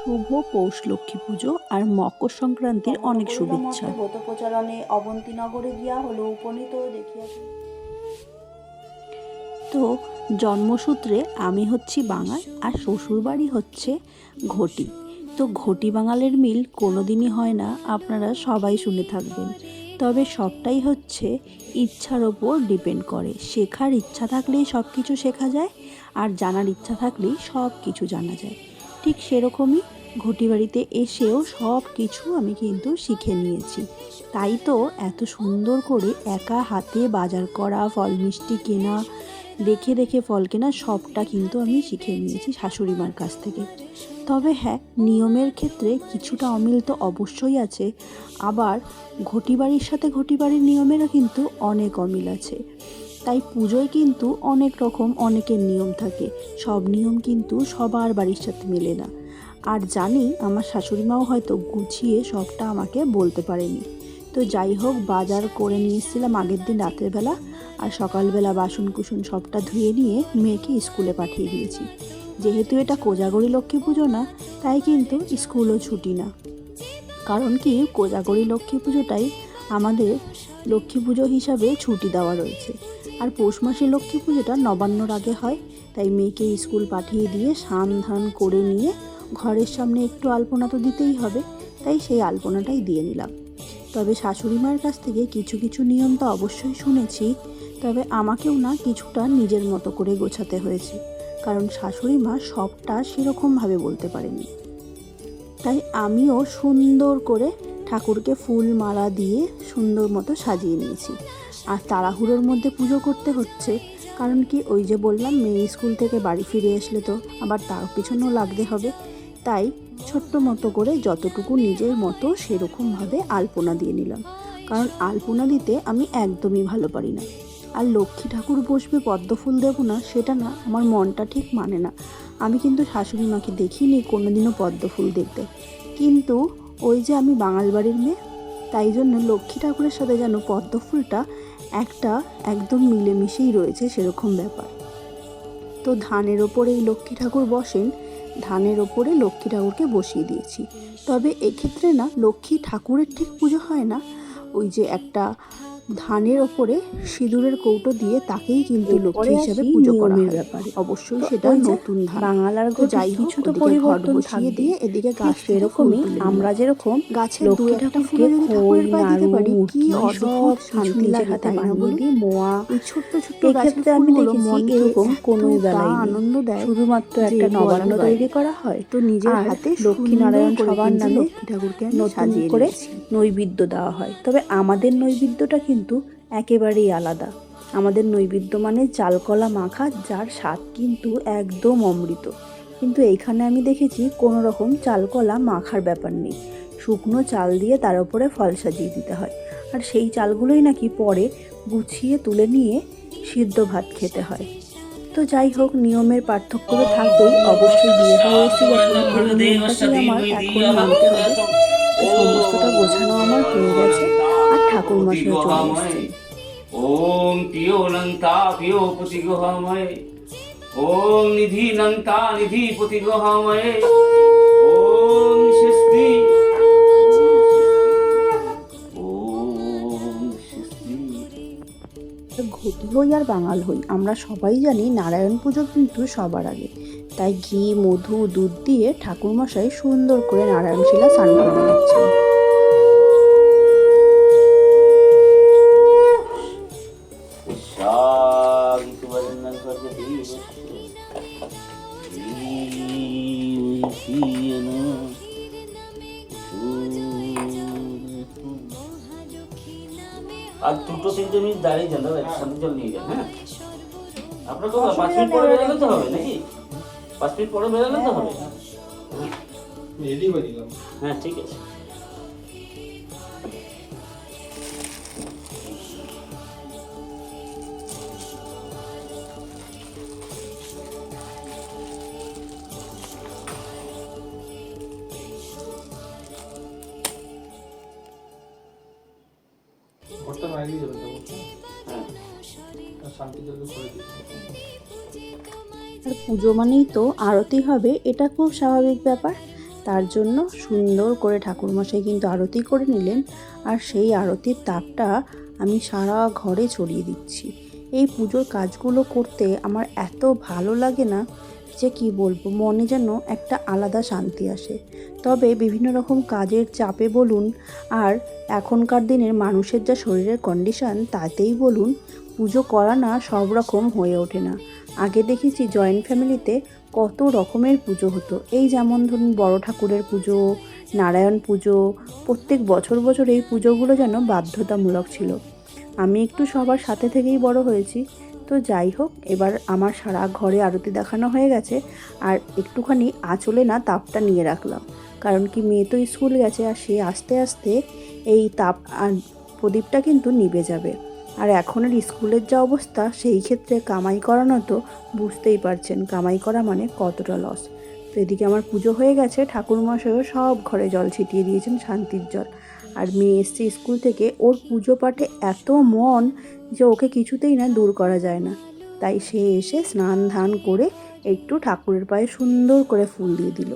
শুভ পৌষ লক্ষ্মী পুজো আর মকর সংক্রান্তির অনেক শুভেচ্ছা। ব্রত প্রচারণে অবন্তীনগরে গিয়া হলো উপনীত দেখিয়াছি তো জন্মসূত্রে আমি হচ্ছি বাঙাল আর শ্বশুরবাড়ি হচ্ছে ঘটি। তো ঘটি বাঙালের মিল কোনোদিনই হয় না আপনারা সবাই শুনে থাকবেন। তবে সবটাই হচ্ছে ইচ্ছার ওপর ডিপেন্ড করে। শেখার ইচ্ছা থাকলেই সব কিছু শেখা যায় আর জানার ইচ্ছা থাকলেই সব কিছু জানা যায়। ঠিক সেরকমই ঘটি বাড়িতে এসেও সব কিছু আমি কিন্তু শিখে নিয়েছি। তাই তো এত সুন্দর করে একা হাতে বাজার করা, ফল মিষ্টি কেনা, দেখে দেখে ফল কেনা, সবটা কিন্তু আমি শিখে নিয়েছি শাশুড়ি মার কাছ থেকে। তবে হ্যাঁ নিয়মের ক্ষেত্রে কিছুটা অমিল তো অবশ্যই আছে, আবার ঘটি বাড়ির সাথে ঘটি বাড়ির নিয়মেরও কিন্তু অনেক অমিল আছে। তাই পুজোয় কিন্তু অনেক রকম, অনেকের নিয়ম থাকে। সব নিয়ম কিন্তু সবার বাড়ির সাথে মেলে না। আর জানি, আমার শাশুড়ি মাও হয়তো গুছিয়ে সবটা আমাকে বলতে পারেনি। তো যাই হোক, বাজার করে নিয়ে এসেছিলাম আগের দিন রাতের বেলা। আর সকালবেলা বাসন কুসুন সবটা ধুয়ে নিয়ে মেয়েকে স্কুলে পাঠিয়ে দিয়েছি। যেহেতু এটা কোজাগরি লক্ষ্মী পুজো না, তাই কিন্তু স্কুলও ছুটি না। কারণ কি, কোজাগরি লক্ষ্মী পুজোটাই আমাদের লক্ষ্মী পুজো হিসাবে ছুটি দেওয়া রয়েছে। আর পৌষ মাসে লক্ষ্মী পুজোটা নবান্নর আগে হয়, তাই মেয়েকে স্কুল পাঠিয়ে দিয়ে স্নান ধান করে নিয়ে ঘরের সামনে একটু আলপনা তো দিতেই হবে, তাই সেই আলপনাটাই দিয়ে নিলাম। তবে শাশুড়ি মায়ের কাছ থেকে কিছু কিছু নিয়ম তো অবশ্যই শুনেছি, তবে আমাকেও না কিছুটা নিজের মতো করে গোছাতে হয়েছে, কারণ শাশুড়ি মা সবটা সেরকমভাবে বলতে পারেনি তাই আমিও সুন্দর করে ঠাকুরকে ফুল মালা দিয়ে সুন্দর মতো সাজিয়ে নিয়েছি। আর তাড়াহুড়োর মধ্যে পুজো করতে হচ্ছে, কারণ কি ওই যে বললাম, মেয়ে স্কুল থেকে বাড়ি ফিরে আসলে তো আবার তার পিছনেও লাগতে হবে। তাই ছোট্ট মতো করে যতটুকু নিজের মতো সেরকমভাবে আলপনা দিয়ে নিলাম। কারণ আলপনা দিতে আমি একদমই ভালো পারি না। আর লক্ষ্মী ঠাকুর বসবে পদ্ম ফুল দেবো না, সেটা না, আমার মনটা ঠিক মানে না। আমি কিন্তু শাশুড়ি মাকে দেখিনি কোনোদিনও পদ্ম ফুল দেখতে। কিন্তু ওই যে আমি বাঙাল বাড়ির মেয়ে তাই জন্য লক্ষ্মী ঠাকুরের সাথে যেন পদ্ম ফুলটা একটা একদম মিলেমিশেই রয়েছে সেরকম ব্যাপার। তো ধানের ওপরে এই লক্ষ্মী ঠাকুর বসেন, ধানের ওপরে লক্ষ্মী ঠাকুরকে বসিয়ে দিয়েছি। তবে এক্ষেত্রে না, লক্ষ্মী ঠাকুরের ঠিক পুজো হয় না। ওই যে একটা ধানের ওপরে সিঁদুরের কৌটো দিয়ে তাকেই কিন্তু লক্ষ্মী হিসেবে পুজো করা হয়। ব্যাপারে। অবশ্যই সেটা নতুন ধান বাঙাল আর তো যাই কিছু তো পরিবর্তন বসিয়ে দিয়ে এদিকে গাছ সেরকমই আমরা যেরকম গাছের দু একটা ফুলে যদি ঠাকুরের পায়ে দিতে পারি কি অদ্ভুত শান্তি লাগে তাই না দিই, মোয়া এই ছোট্ট ছোট্ট গাছের আমি দেখেছি এরকম এতটা বেলায় আনন্দ দেয়? শুধুমাত্র একটা নবান্ন তৈরি করা হয়। তো নিজের হাতে লক্ষ্মী নারায়ণ সবার নামে ঠাকুরকে নতুন করে। নৈবেদ্য দেওয়া হয়। তবে আমাদের নৈবেদ্যটা কিন্তু একেবারেই আলাদা। আমাদের নৈবেদ্য মানে চালকলা মাখা, যার স্বাদ কিন্তু একদম অমৃত। কিন্তু এইখানে আমি দেখেছি কোনো রকম চালকলা মাখার ব্যাপার নেই। শুকনো চাল দিয়ে তার উপরে ফল সাজিয়ে দিতে হয়। আর সেই চালগুলোই নাকি পরে গুছিয়ে তুলে নিয়ে সিদ্ধ ভাত খেতে হয়। তো যাই হোক, নিয়মের পার্থক্য তো থাকবেই। অবশ্যই বিয়ে হয়ে এসে যখন এই আমার। এখন মানতে হবে সমস্তটা বোঝানো আমার হয়ে গেছে। আর ঠাকুর মশাই চলে এসেছেন ওম পিও নন্তা পিও পতি ওম নিধি নন্তা নিধি পতি গুহাময় ওম স্বস্তি ঘটি হই আর বাঙাল হই। আমরা সবাই জানি নারায়ণ পুজো কিন্তু সবার আগে। তাই ঘি, মধু, দুধ দিয়ে ঠাকুরমশাই সুন্দর করে নারায়ণ শিলা স্নান করে দিচ্ছেন আর দুটো তিনটে মিনিট দাঁড়িয়ে যান দাদা একসাথে জল নিয়ে যান হ্যাঁ? আপনার কথা পাঁচ মিনিট পরে বেরোলে তো হবে নাকি? পাঁচ মিনিট পরে বেরোলে তো হবে। হ্যাঁ ঠিক আছে। আর পুজো মানেই তো আরতি হবে, এটা খুব স্বাভাবিক ব্যাপার। তার জন্য সুন্দর করে ঠাকুরমশাই কিন্তু আরতি করে নিলেন, আর সেই আরতির তাপটা আমি সারা ঘরে ছড়িয়ে দিচ্ছি। এই পুজোর কাজগুলো করতে আমার এত ভালো লাগে না যে কি বলব, মনে যেন একটা আলাদা শান্তি আসে। তবে বিভিন্ন রকম কাজের চাপে বলুন আর এখনকার দিনের মানুষের যা শরীরের কন্ডিশন তাতেই বলুন, পুজো করা না সব রকম হয়ে ওঠে না। আগে দেখেছি জয়েন্ট ফ্যামিলিতে কত রকমের পুজো হতো। এই যেমন ধরুন বড় ঠাকুরের পুজো, নারায়ণ পুজো, প্রত্যেক বছর বছর এই পুজোগুলো যেন বাধ্যতামূলক ছিল। আমি একটু সবার সাথে থেকেই বড় হয়েছি। তো যাই হোক, এবার আমার সারা ঘরে আরতি দেখানো হয়ে গেছে আর একটুখানি আঁচলে না তাপটা নিয়ে রাখলাম। কারণ কি মেয়ে তো স্কুল গেছে আর সে আস্তে আস্তে এই তাপ আর প্রদীপটা কিন্তু নিভে যাবে। আর এখনের স্কুলের যা অবস্থা, সেই ক্ষেত্রে কামাই করানো তো বুঝতেই পারছেন, কামাই করা মানে কতটা লস তো এদিকে আমার পুজো হয়ে গেছে, ঠাকুরমশাইও সব ঘরে জল ছিটিয়ে দিয়েছেন শান্তির জল। আর মেয়ে এসছে স্কুল থেকে, ওর পুজো পাঠে এত মন যে ওকে কিছুতেই না দূর করা যায় না। তাই সে এসে স্নান ধান করে একটু ঠাকুরের পায়ে সুন্দর করে ফুল দিয়ে দিল।